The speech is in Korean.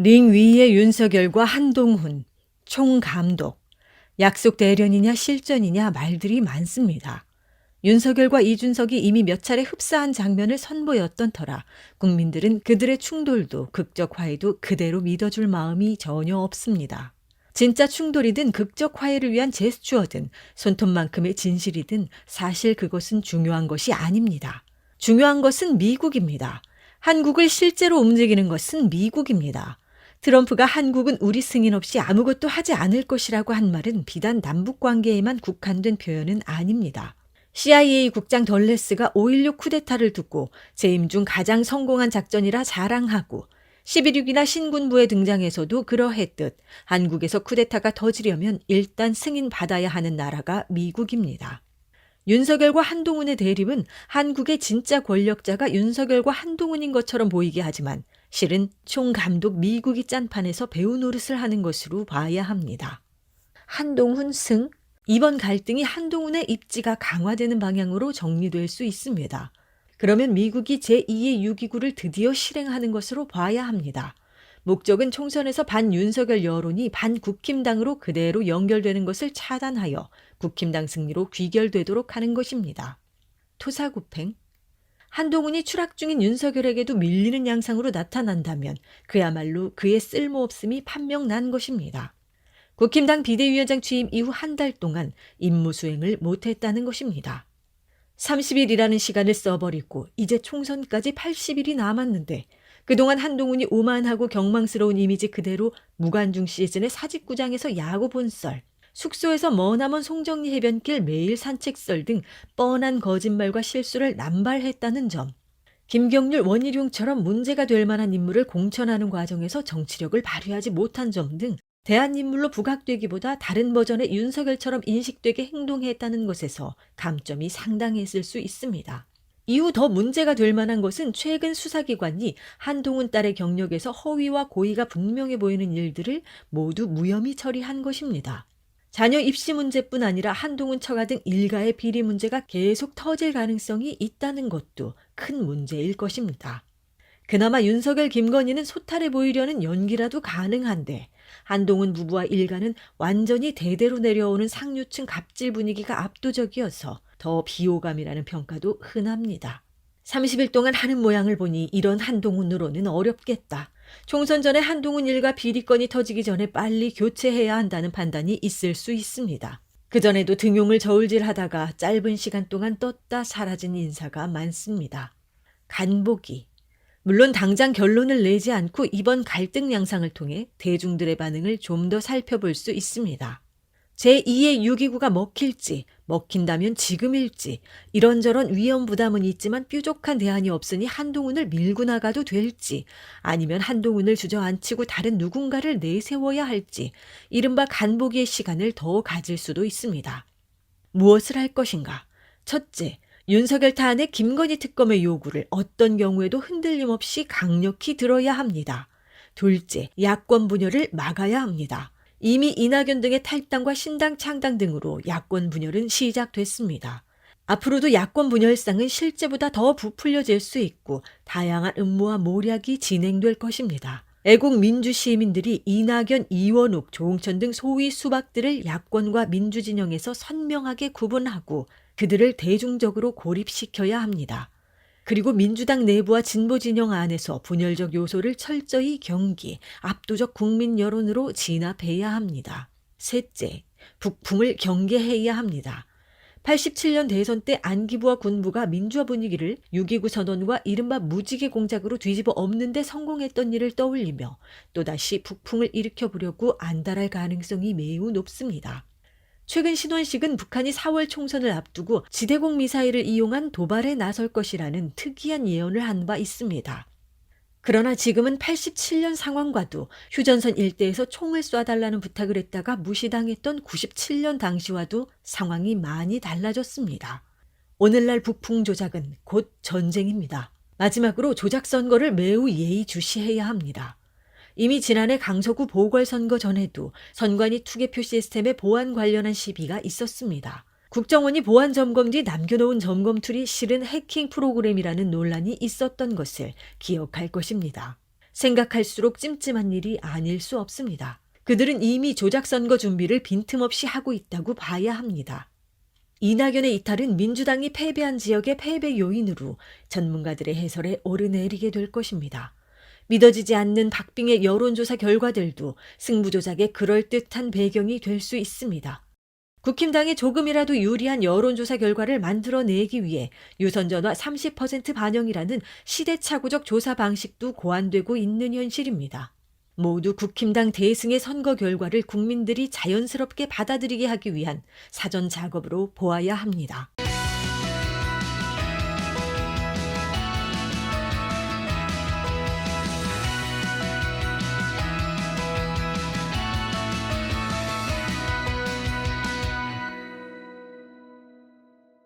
링 위에 윤석열과 한동훈, 총감독, 약속 대련이냐 실전이냐 말들이 많습니다. 윤석열과 이준석이 이미 몇 차례 흡사한 장면을 선보였던 터라 국민들은 그들의 충돌도 극적 화해도 그대로 믿어줄 마음이 전혀 없습니다. 진짜 충돌이든 극적 화해를 위한 제스처든 손톱만큼의 진실이든 사실 그것은 중요한 것이 아닙니다. 중요한 것은 미국입니다. 한국을 실제로 움직이는 것은 미국입니다. 트럼프가 한국은 우리 승인 없이 아무것도 하지 않을 것이라고 한 말은 비단 남북 관계에만 국한된 표현은 아닙니다. CIA 국장 덜레스가 5.16 쿠데타를 두고 재임 중 가장 성공한 작전이라 자랑하고 11.6이나 신군부에 등장해서도 그러했듯 한국에서 쿠데타가 터지려면 일단 승인 받아야 하는 나라가 미국입니다. 윤석열과 한동훈의 대립은 한국의 진짜 권력자가 윤석열과 한동훈인 것처럼 보이게 하지만 실은 총감독 미국이 짠판에서 배우 노릇을 하는 것으로 봐야 합니다. 한동훈 승? 이번 갈등이 한동훈의 입지가 강화되는 방향으로 정리될 수 있습니다. 그러면 미국이 제2의 6.29를 드디어 실행하는 것으로 봐야 합니다. 목적은 총선에서 반윤석열 여론이 반국힘당으로 그대로 연결되는 것을 차단하여 국힘당 승리로 귀결되도록 하는 것입니다. 토사구팽 한동훈이 추락 중인 윤석열에게도 밀리는 양상으로 나타난다면 그야말로 그의 쓸모없음이 판명난 것입니다. 국힘당 비대위원장 취임 이후 한 달 동안 임무 수행을 못했다는 것입니다. 30일이라는 시간을 써버리고 이제 총선까지 80일이 남았는데 그동안 한동훈이 오만하고 경망스러운 이미지 그대로 무관중 시즌의 사직구장에서 야구 본썰, 숙소에서 머나먼 송정리 해변길 매일 산책썰 등 뻔한 거짓말과 실수를 남발했다는 점. 김경률 원희룡처럼 문제가 될 만한 인물을 공천하는 과정에서 정치력을 발휘하지 못한 점 등 대한 인물로 부각되기보다 다른 버전의 윤석열처럼 인식되게 행동했다는 것에서 감점이 상당했을 수 있습니다. 이후 더 문제가 될 만한 것은 최근 수사기관이 한동훈 딸의 경력에서 허위와 고의가 분명해 보이는 일들을 모두 무혐의 처리한 것입니다. 자녀 입시 문제뿐 아니라 한동훈 처가 등 일가의 비리 문제가 계속 터질 가능성이 있다는 것도 큰 문제일 것입니다. 그나마 윤석열 김건희는 소탈해 보이려는 연기라도 가능한데 한동훈 부부와 일가는 완전히 대대로 내려오는 상류층 갑질 분위기가 압도적이어서 더 비호감이라는 평가도 흔합니다. 30일 동안 하는 모양을 보니 이런 한동훈으로는 어렵겠다. 총선 전에 한동훈 일가 비리건이 터지기 전에 빨리 교체해야 한다는 판단이 있을 수 있습니다. 그전에도 등용을 저울질하다가 짧은 시간 동안 떴다 사라진 인사가 많습니다. 간보기. 물론 당장 결론을 내지 않고 이번 갈등 양상을 통해 대중들의 반응을 좀 더 살펴볼 수 있습니다. 제2의 6.29가 먹힐지, 먹힌다면 지금일지, 이런저런 위험 부담은 있지만 뾰족한 대안이 없으니 한동훈을 밀고 나가도 될지, 아니면 한동훈을 주저앉히고 다른 누군가를 내세워야 할지, 이른바 간보기의 시간을 더 가질 수도 있습니다. 무엇을 할 것인가? 첫째, 윤석열 탄핵 김건희 특검의 요구를 어떤 경우에도 흔들림 없이 강력히 들어야 합니다. 둘째, 야권 분열을 막아야 합니다. 이미 이낙연 등의 탈당과 신당 창당 등으로 야권 분열은 시작됐습니다. 앞으로도 야권 분열상은 실제보다 더 부풀려질 수 있고 다양한 음모와 모략이 진행될 것입니다. 애국 민주 시민들이 이낙연, 이원욱, 조홍천 등 소위 수박들을 야권과 민주 진영에서 선명하게 구분하고 그들을 대중적으로 고립시켜야 합니다. 그리고 민주당 내부와 진보 진영 안에서 분열적 요소를 철저히 경기, 압도적 국민 여론으로 진압해야 합니다. 셋째, 북풍을 경계해야 합니다. 87년 대선 때 안기부와 군부가 민주화 분위기를 6.29 선언과 이른바 무지개 공작으로 뒤집어 엎는데 성공했던 일을 떠올리며 또다시 북풍을 일으켜 보려고 안달할 가능성이 매우 높습니다. 최근 신원식은 북한이 4월 총선을 앞두고 지대공 미사일을 이용한 도발에 나설 것이라는 특이한 예언을 한 바 있습니다. 그러나 지금은 87년 상황과도 휴전선 일대에서 총을 쏴달라는 부탁을 했다가 무시당했던 97년 당시와도 상황이 많이 달라졌습니다. 오늘날 북풍 조작은 곧 전쟁입니다. 마지막으로 조작 선거를 매우 예의주시해야 합니다. 이미 지난해 강서구 보궐선거 전에도 선관위 투개표 시스템의 보안 관련한 시비가 있었습니다. 국정원이 보안 점검 뒤 남겨놓은 점검 툴이 실은 해킹 프로그램이라는 논란이 있었던 것을 기억할 것입니다. 생각할수록 찜찜한 일이 아닐 수 없습니다. 그들은 이미 조작 선거 준비를 빈틈없이 하고 있다고 봐야 합니다. 이낙연의 이탈은 민주당이 패배한 지역의 패배 요인으로 전문가들의 해설에 오르내리게 될 것입니다. 믿어지지 않는 박빙의 여론조사 결과들도 승부 조작의 그럴듯한 배경이 될 수 있습니다. 국힘당이 조금이라도 유리한 여론조사 결과를 만들어내기 위해 유선전화 30% 반영이라는 시대착오적 조사 방식도 고안되고 있는 현실입니다. 모두 국힘당 대승의 선거 결과를 국민들이 자연스럽게 받아들이게 하기 위한 사전 작업으로 보아야 합니다.